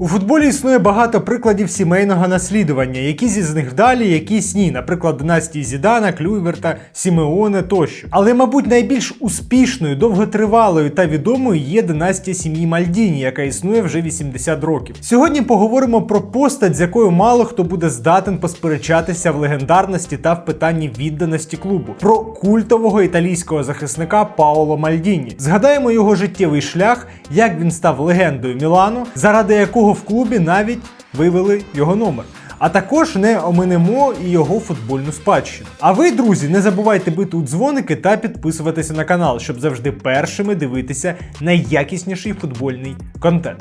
У футболі існує багато прикладів сімейного наслідування, якісь із них вдалі, якісь ні, наприклад, династії Зідана, Клюйверта, Сімеоне тощо. Але, мабуть, найбільш успішною, довготривалою та відомою є династія сім'ї Мальдіні, яка існує вже 80 років. Сьогодні поговоримо про постать, з якою мало хто буде здатен посперечатися в легендарності та в питанні відданості клубу, про культового італійського захисника Паоло Мальдіні. Згадаємо його життєвий шлях, як він став легендою Мілану, заради якого в клубі навіть вивели його номер. А також не оминемо і його футбольну спадщину. А ви, друзі, не забувайте бити у дзвоники та підписуватися на канал, щоб завжди першими дивитися найякісніший футбольний контент.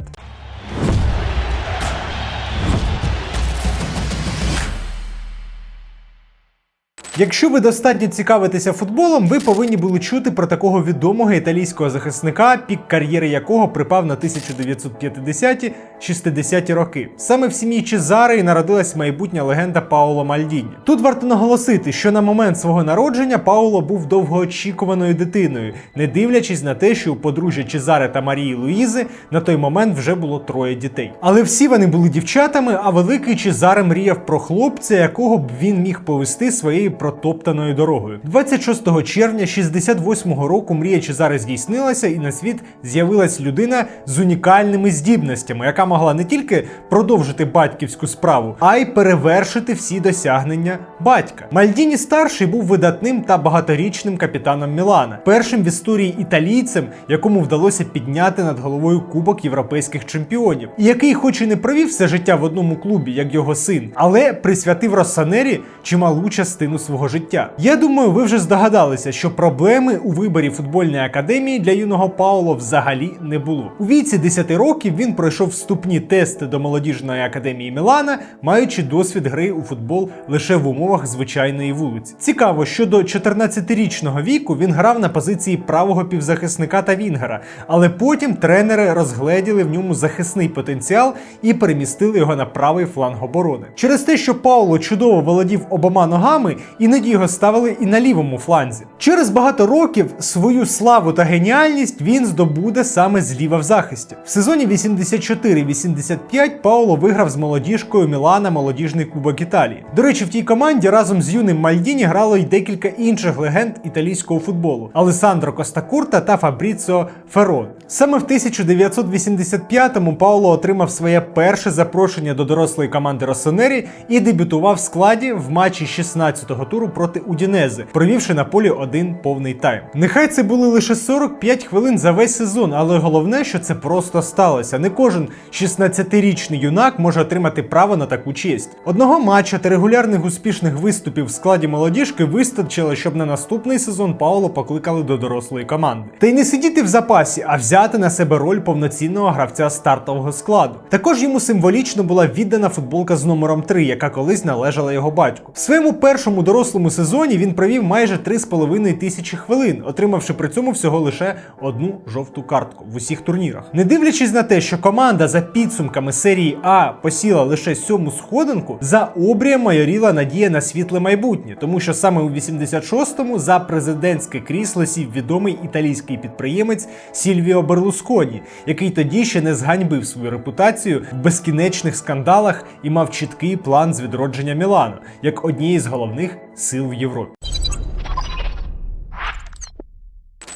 Якщо ви достатньо цікавитеся футболом, ви повинні були чути про такого відомого італійського захисника, пік кар'єри якого припав на 1950-60-ті роки. Саме в сім'ї Чезари і народилась майбутня легенда Паоло Мальдіні. Тут варто наголосити, що на момент свого народження Паоло був довгоочікуваною дитиною, не дивлячись на те, що у подружжя Чезаре та Марії Луїзи на той момент вже було троє дітей. Але всі вони були дівчатами, а великий Чезаре мріяв про хлопця, якого б він міг повести своєю протоптаною дорогою. 26 червня 68-го року мрія Чезаре здійснилася, і на світ з'явилась людина з унікальними здібностями, яка могла не тільки продовжити батьківську справу, а й перевершити всі досягнення батька. Мальдіні старший був видатним та багаторічним капітаном Мілана, першим в історії італійцем, якому вдалося підняти над головою кубок європейських чемпіонів, і який, хоч і не провів все життя в одному клубі, як його син, але присвятив Россанері чималу частину свого життя. Я думаю, ви вже здогадалися, що проблеми у виборі футбольної академії для юного Пауло взагалі не було. У віці 10 років він пройшов вступні тести до молодіжної академії Мілана, маючи досвід гри у футбол лише в умовах звичайної вулиці. Цікаво, що до 14-річного віку він грав на позиції правого півзахисника та Вінгера, але потім тренери розгледіли в ньому захисний потенціал і перемістили його на правий фланг оборони. Через те, що Пауло чудово володів обома ногами, іноді його ставили і на лівому фланзі. Через багато років свою славу та геніальність він здобуде саме зліва в захисті. В сезоні 84-85 Пауло виграв з молодіжкою Мілана молодіжний кубок Італії. До речі, в тій команді разом з юним Мальдіні грало й декілька інших легенд італійського футболу: Алесандро Костакурта та Фабріціо Ферон. Саме в 1985-му Пауло отримав своє перше запрошення до дорослої команди Росонері і дебютував в складі в матчі 16-го туру проти Удінези, провівши на полі один повний тайм. Нехай це були лише 45 хвилин за весь сезон, але головне, що це просто сталося. Не кожен 16-річний юнак може отримати право на таку честь. Одного матча та регулярних успішних виступів в складі молодіжки вистачило, щоб на наступний сезон Пауло покликали до дорослої команди. Та й не сидіти в запасі, а взяти на себе роль повноцінного гравця стартового складу. Також йому символічно була віддана футболка з номером 3, яка колись належала його батьку. В своєму першому дорослому сезоні він провів майже 3,5 тисячі хвилин, отримавши при цьому всього лише одну жовту картку в усіх турнірах. Не дивлячись на те, що команда за підсумками серії А посіла лише сьому сходинку, за обрієм майоріла надія на світле майбутнє, тому що саме у 86-му за президентське крісло сів відомий італійський підприємець Сільвіо Берлусконі, який тоді ще не зганьбив свою репутацію в безкінечних скандалах і мав чіткий план з відродження Мілану як однієї з головних сил в Європі.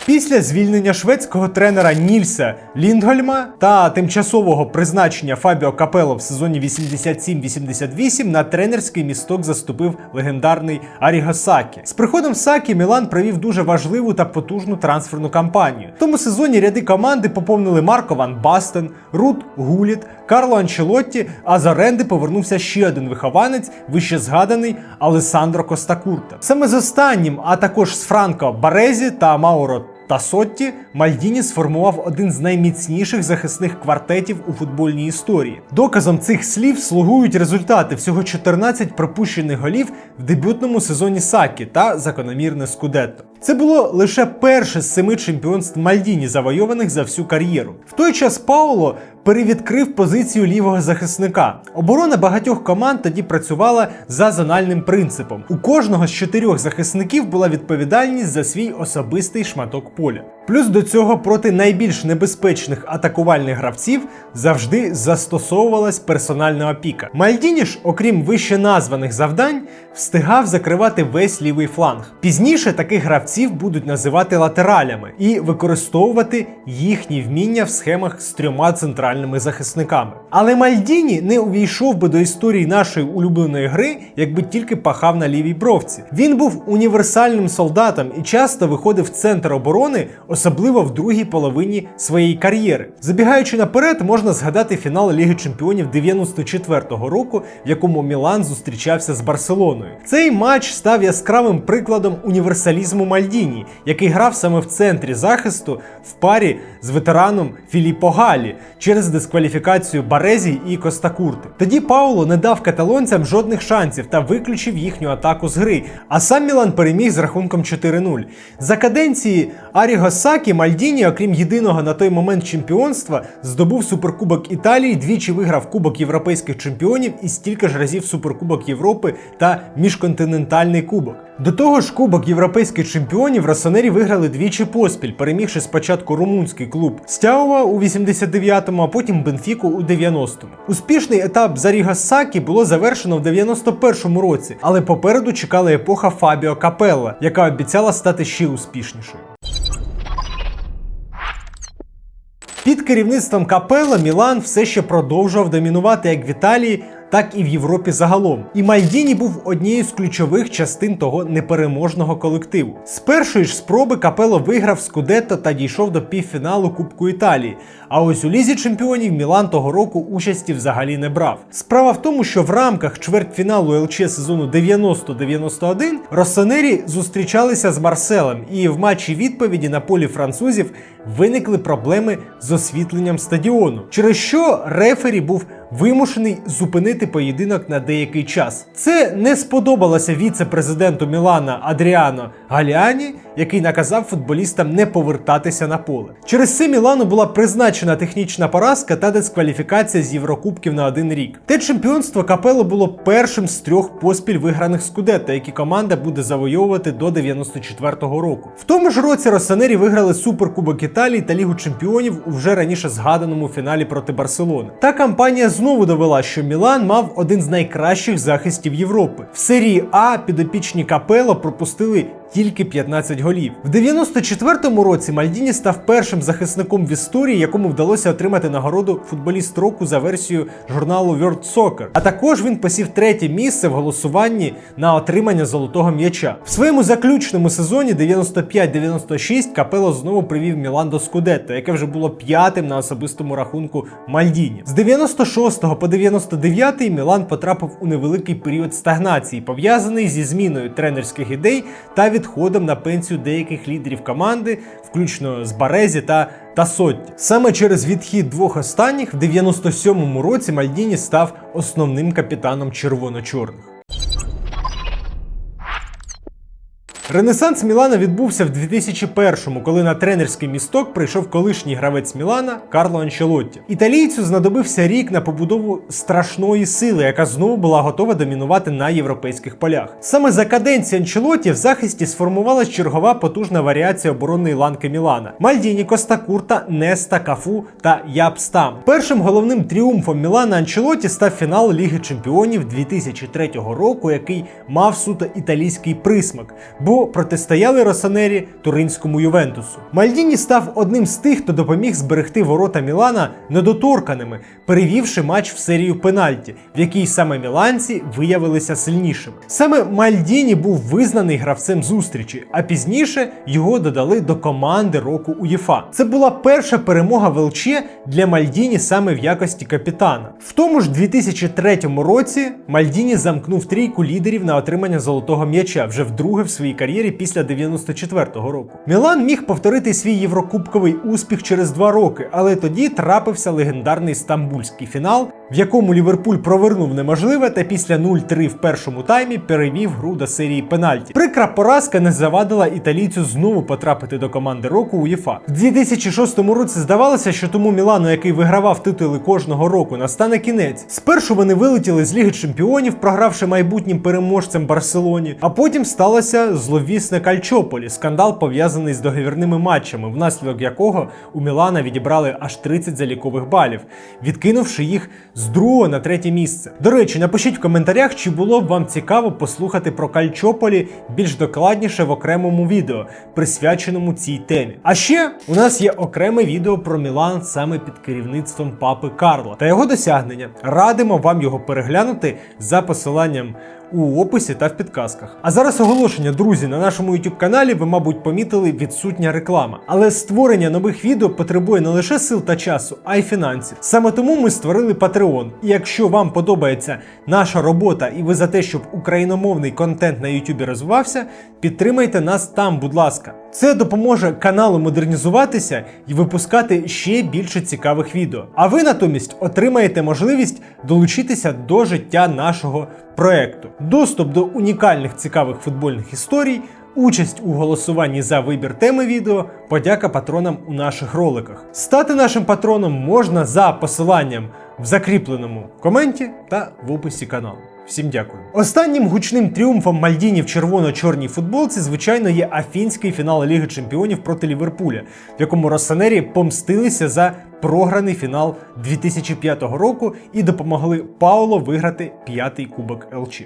Після звільнення шведського тренера Нільса Ліндгольма та тимчасового призначення Фабіо Капело в сезоні 87-88 на тренерський місток заступив легендарний Аріго Сакі. З приходом Сакі Мілан провів дуже важливу та потужну трансферну кампанію. В тому сезоні ряди команди поповнили Марко Ван Бастен, Рут Гуліт, Карло Анчелотті, а з оренди повернувся ще один вихованець, вище згаданий Алесандро Костакурта. Саме з останнім, а також з Франко Барезі та Мауро та Сотті Мальдіні сформував один з найміцніших захисних квартетів у футбольній історії. Доказом цих слів слугують результати всього 14 пропущених голів в дебютному сезоні Сакі та закономірне Скудетто. Це було лише перше з семи чемпіонств Мальдіні, завойованих за всю кар'єру. В той час Пауло перевідкрив позицію лівого захисника. Оборона багатьох команд тоді працювала за зональним принципом. У кожного з чотирьох захисників була відповідальність за свій особистий шматок поля. Плюс до цього проти найбільш небезпечних атакувальних гравців завжди застосовувалась персональна опіка. Мальдіні ж, окрім вище названих завдань, встигав закривати весь лівий фланг. Пізніше таких гравців будуть називати латералями і використовувати їхні вміння в схемах з трьома центральними захисниками. Але Мальдіні не увійшов би до історії нашої улюбленої гри, якби тільки пахав на лівій бровці. Він був універсальним солдатом і часто виходив в центр оборони, особливо в другій половині своєї кар'єри. Забігаючи наперед, можна згадати фінал Ліги Чемпіонів 94-го року, в якому Мілан зустрічався з Барселоною. Цей матч став яскравим прикладом універсалізму Мальдіні, який грав саме в центрі захисту в парі з ветераном Філіппо Галі через дискваліфікацію Барезі і Костакурти. Тоді Пауло не дав каталонцям жодних шансів та виключив їхню атаку з гри. А сам Мілан переміг з рахунком 4-0. За каденції Аріго Сакі Мальдіні, окрім єдиного на той момент чемпіонства, здобув суперкубок Італії, двічі виграв Кубок європейських чемпіонів і стільки ж разів Суперкубок Європи та міжконтинентальний кубок. До того ж, Кубок європейських чемпіонів Росонері виграли двічі поспіль, перемігши спочатку румунський клуб Стяува у 89-му, а потім Бенфіку у 90-му. Успішний етап Заріга Сакі було завершено в 91-му році, але попереду чекала епоха Фабіо Капелла, яка обіцяла стати ще успішнішою. Під керівництвом Капелла Мілан все ще продовжував домінувати як в Італії, так і в Європі загалом. І Мальдіні був однією з ключових частин того непереможного колективу. З першої ж спроби Капелло виграв Скудетто та дійшов до півфіналу Кубку Італії. А ось у лізі чемпіонів Мілан того року участі взагалі не брав. Справа в тому, що в рамках чвертьфіналу ЛЧ сезону 90-91 Россонері зустрічалися з Марселем, і в матчі відповіді на полі французів виникли проблеми з освітленням стадіону, через що рефері був вимушений зупинити поєдинок на деякий час. Це не сподобалося віце-президенту Мілана Адріано Галіані, який наказав футболістам не повертатися на поле. Через це Мілану була призначена технічна поразка та дискваліфікація з Єврокубків на один рік. Те чемпіонство Капело було першим з трьох поспіль виграних скудетто, які команда буде завойовувати до 94-го року. В тому ж році Росанері виграли Суперкубок Італії та Лігу Чемпіонів у вже раніше згаданому фіналі проти Барселони. Та кампанія знову довела, що Мілан мав один з найкращих захистів Європи. В серії А підопічні Капело пропустили тільки 15 голів. В 94-му році Мальдіні став першим захисником в історії, якому вдалося отримати нагороду футболіст року за версією журналу World Soccer. А також він посів третє місце в голосуванні на отримання золотого м'яча. В своєму заключному сезоні 95-96 Капело знову привів Мілан до Скудетто, яке вже було п'ятим на особистому рахунку Мальдіні. З 96 по 99 Мілан потрапив у невеликий період стагнації, пов'язаний зі зміною тренерських ідей та відходом на пенсію деяких лідерів команди, включно з Барезі та Тасотті. Саме через відхід двох останніх в 97-му році Мальдіні став основним капітаном червоно-чорних. Ренесанс Мілана відбувся в 2001-му, коли на тренерський місток прийшов колишній гравець Мілана Карло Анчелотті. Італійцю знадобився рік на побудову страшної сили, яка знову була готова домінувати на європейських полях. Саме за каденції Анчелотті в захисті сформувалась чергова потужна варіація оборонної ланки Мілана: Мальдіні, Костакурта, Неста, Кафу та Япстам. Першим головним тріумфом Мілана Анчелотті став фінал Ліги Чемпіонів 2003 року, який мав суто італійський присмак. Бо протистояли Росонері туринському Ювентусу. Мальдіні став одним з тих, хто допоміг зберегти ворота Мілана недоторканими, перевівши матч в серію пенальті, в якій саме міланці виявилися сильнішими. Саме Мальдіні був визнаний гравцем зустрічі, а пізніше його додали до команди року УЄФА. Це була перша перемога в ЛЧ для Мальдіні саме в якості капітана. В тому ж 2003 році Мальдіні замкнув трійку лідерів на отримання золотого м'яча вже вдруге в своїй кар'єрі після 94-го року. Мілан міг повторити свій єврокубковий успіх через два роки, але тоді трапився легендарний стамбульський фінал, в якому Ліверпуль провернув неможливе та після 0-3 в першому таймі перевів гру до серії пенальті. Прикра поразка не завадила італійцю знову потрапити до команди року УЄФА. В 2006 році здавалося, що тому Мілану, який вигравав титули кожного року, настане кінець. Спершу вони вилетіли з Ліги Чемпіонів, програвши майбутнім переможцем Барселоні. А потім сталося зловісне Кальчополі, скандал пов'язаний з договірними матчами, внаслідок якого у Мілана відібрали аж 30 залікових балів, відкинувши їх з другого на третє місце. До речі, напишіть в коментарях, чи було б вам цікаво послухати про Кальчополі більш докладніше в окремому відео, присвяченому цій темі. А ще у нас є окреме відео про Мілан саме під керівництвом папи Карла та його досягнення. Радимо вам його переглянути за посиланням у описі та в підказках. А зараз оголошення, друзі, на нашому YouTube каналі ви, мабуть, помітили відсутня реклама. Але створення нових відео потребує не лише сил та часу, а й фінансів. Саме тому ми створили Patreon. І якщо вам подобається наша робота і ви за те, щоб україномовний контент на YouTube розвивався, підтримайте нас там, будь ласка. Це допоможе каналу модернізуватися і випускати ще більше цікавих відео. А ви натомість отримаєте можливість долучитися до життя нашого проекту, доступ до унікальних цікавих футбольних історій. Участь у голосуванні за вибір теми відео, подяка патронам у наших роликах. Стати нашим патроном можна за посиланням в закріпленому коменті та в описі каналу. Всім дякую. Останнім гучним тріумфом Мальдіні в червоно-чорній футболці, звичайно, є афінський фінал Ліги Чемпіонів проти Ліверпуля, в якому Росанері помстилися за програний фінал 2005 року і допомогли Пауло виграти п'ятий кубок ЛЧ.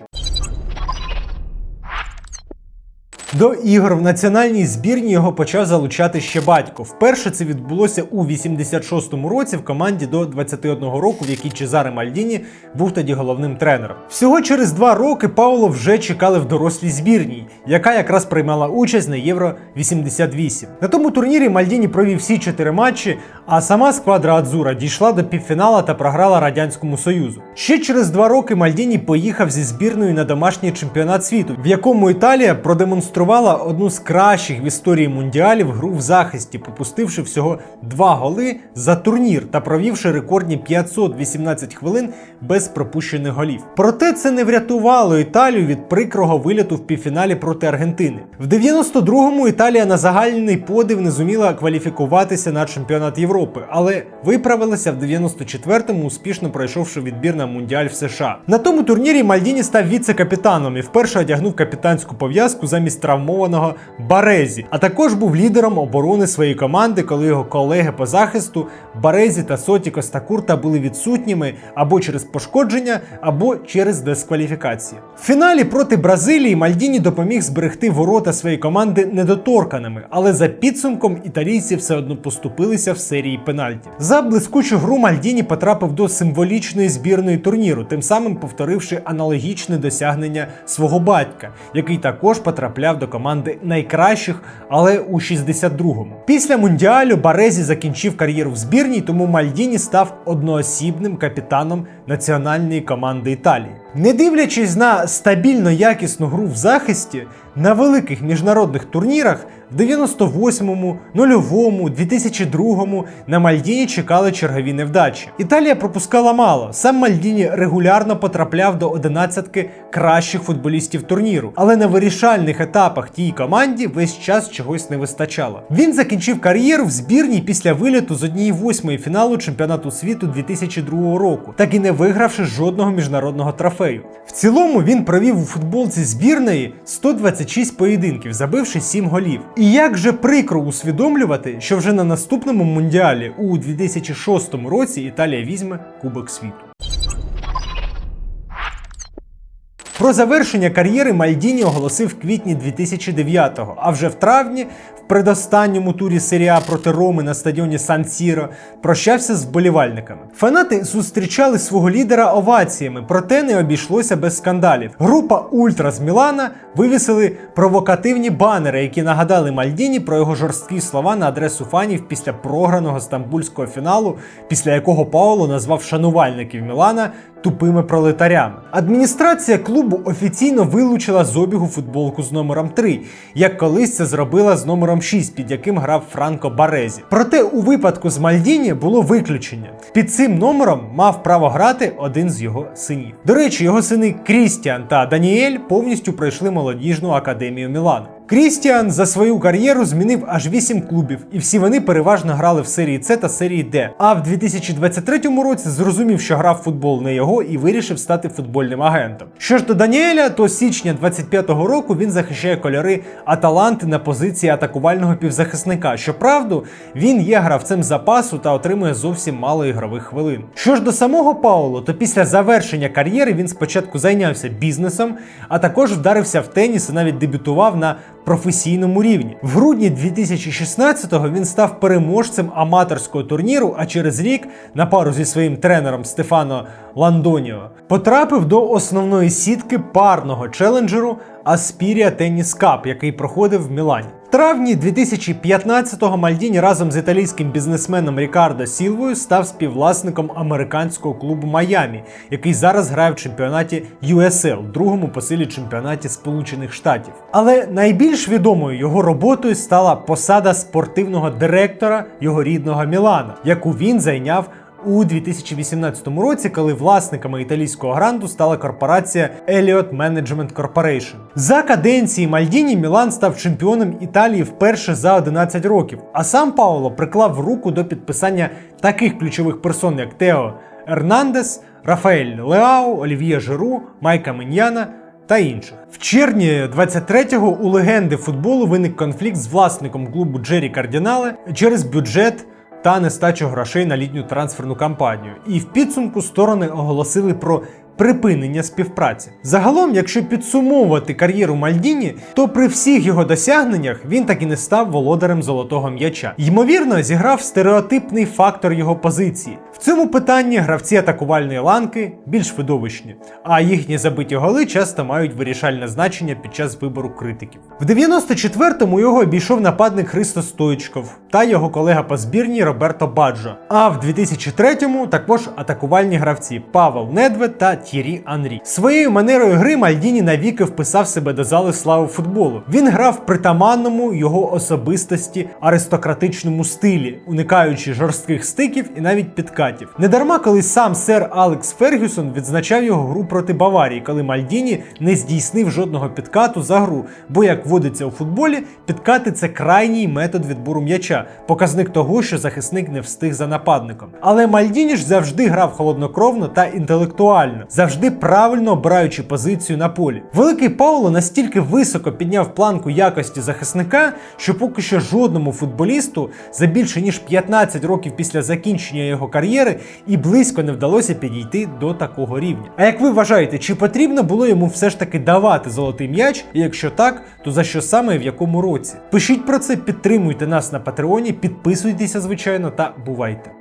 До ігор в національній збірні його почав залучати ще батько. Вперше це відбулося у 86-му році в команді до 21 року, в якій Чезаре Мальдіні був тоді головним тренером. Всього через два роки Пауло вже чекали в дорослій збірній, яка якраз приймала участь на Євро 88. На тому турнірі Мальдіні провів всі чотири матчі, а сама сквадра Адзура дійшла до півфінала та програла Радянському Союзу. Ще через два роки Мальдіні поїхав зі збірною на домашній чемпіонат світу, в якому Італія продемонструвала одну з кращих в історії мундіалів гру в захисті, пропустивши всього два голи за турнір та провівши рекордні 518 хвилин без пропущених голів. Проте це не врятувало Італію від прикрого виліту в півфіналі проти Аргентини. В 92-му Італія на загальний подив не зуміла кваліфікуватися на чемпіонат Європи, але виправилася в 94-му, успішно пройшовши відбір на мундіаль в США. На тому турнірі Мальдіні став віце-капітаном і вперше одягнув капітанську пов'язку замість травмованого Барезі, а також був лідером оборони своєї команди, коли його колеги по захисту Барезі та Соті Костакурта були відсутніми або через пошкодження, або через дискваліфікації. В фіналі проти Бразилії Мальдіні допоміг зберегти ворота своєї команди недоторканими, але за підсумком італійці все одно поступилися в серії пенальті. За блискучу гру Мальдіні потрапив до символічної збірної турніру, тим самим повторивши аналогічне досягнення свого батька, який також потрапляв до команди найкращих, але у 62-му. Після мундіалю Барезі закінчив кар'єру в збірній, тому Мальдіні став одноосібним капітаном національної команди Італії. Не дивлячись на стабільно якісну гру в захисті, на великих міжнародних турнірах в 98-му, 0-му, 2002-му на Мальдіні чекали чергові невдачі. Італія пропускала мало. Сам Мальдіні регулярно потрапляв до одинадцятки кращих футболістів турніру, але на вирішальних етапах тій команді весь час чогось не вистачало. Він закінчив кар'єру в збірній після виліту з однієї восьмої фіналу чемпіонату світу 2002 року, так і не вигравши жодного міжнародного трофею. В цілому він провів у футболці збірної 126 поєдинків, забивши 7 голів. І як же прикро усвідомлювати, що вже на наступному мундіалі у 2006 році Італія візьме Кубок світу. Про завершення кар'єри Мальдіні оголосив в квітні 2009-го, а вже в травні, в предостанньому турі серії А проти Роми на стадіоні Сан Сіро, прощався з вболівальниками. Фанати зустрічали свого лідера оваціями, проте не обійшлося без скандалів. Група Ультра з Мілана вивісили провокативні банери, які нагадали Мальдіні про його жорсткі слова на адресу фанів після програного стамбульського фіналу, після якого Пауло назвав шанувальників Мілана тупими пролетарями. Адміністрація клубу офіційно вилучила з обігу футболку з номером 3, як колись це зробила з номером номером 6, під яким грав Франко Барезі. Проте у випадку з Мальдіні було виключення. Під цим номером мав право грати один з його синів. До речі, його сини Крістіан та Даніель повністю пройшли молодіжну академію Мілану. Крістіан за свою кар'єру змінив аж 8 клубів, і всі вони переважно грали в серії С та серії Д. А в 2023 році зрозумів, що грав футбол не його, і вирішив стати футбольним агентом. Що ж до Даніеля, то січня 25-го року він захищає кольори Аталанти на позиції атакувального півзахисника. Щоправда, він є гравцем запасу та отримує зовсім мало ігрових хвилин. Що ж до самого Пауло, то після завершення кар'єри він спочатку зайнявся бізнесом, а також вдарився в теніс і навіть дебютував на професійному рівні. В грудні 2016-го він став переможцем аматорського турніру, а через рік, на пару зі своїм тренером Стефано Ландоніо, потрапив до основної сітки парного челенджеру Aspiria Tennis Cup, який проходив в Мілані. Травні 2015-го Мальдіні разом з італійським бізнесменом Рікардо Сілвою став співвласником американського клубу Майамі, який зараз грає в чемпіонаті USL, другому по силі чемпіонаті Сполучених Штатів. Але найбільш відомою його роботою стала посада спортивного директора його рідного Мілана, яку він зайняв у 2018 році, коли власниками італійського гранду стала корпорація Elliott Management Corporation. За каденції Мальдіні Мілан став чемпіоном Італії вперше за 11 років, а сам Пауло приклав руку до підписання таких ключових персон, як Тео Ернандес, Рафаель Леау, Олів'є Жиру, Майка Меньяна та інших. В червні 23-го у легенди футболу виник конфлікт з власником клубу Джері Кардінале через бюджет та нестачу грошей на літню трансферну кампанію. І в підсумку сторони оголосили про припинення співпраці. Загалом, якщо підсумовувати кар'єру Мальдіні, то при всіх його досягненнях він так і не став володарем золотого м'яча. Ймовірно, зіграв стереотипний фактор його позиції. В цьому питанні гравці атакувальної ланки більш видовищні, а їхні забиті голи часто мають вирішальне значення під час вибору критиків. В 94-му його обійшов нападник Христо Стоїчков та його колега по збірній Роберто Баджо. А в 2003-му також атакувальні гравці Павел Недвед та Тірі Анрі. Своєю манерою гри Мальдіні навіки вписав себе до зали слави футболу. Він грав притаманному його особистості аристократичному стилі, уникаючи жорстких стиків і навіть підкатів. Недарма, коли сам сер Алекс Фергюсон відзначав його гру проти Баварії, коли Мальдіні не здійснив жодного підкату за гру. Бо, як водиться у футболі, підкати це крайній метод відбору м'яча, показник того, що захисник не встиг за нападником. Але Мальдіні ж завжди грав холоднокровно та інтелектуально, завжди правильно обираючи позицію на полі. Великий Пауло настільки високо підняв планку якості захисника, що поки що жодному футболісту за більше ніж 15 років після закінчення його кар'єри і близько не вдалося підійти до такого рівня. А як ви вважаєте, чи потрібно було йому все ж таки давати золотий м'яч? І якщо так, то за що саме і в якому році? Пишіть про це, підтримуйте нас на Патреоні, підписуйтеся, звичайно, та бувайте.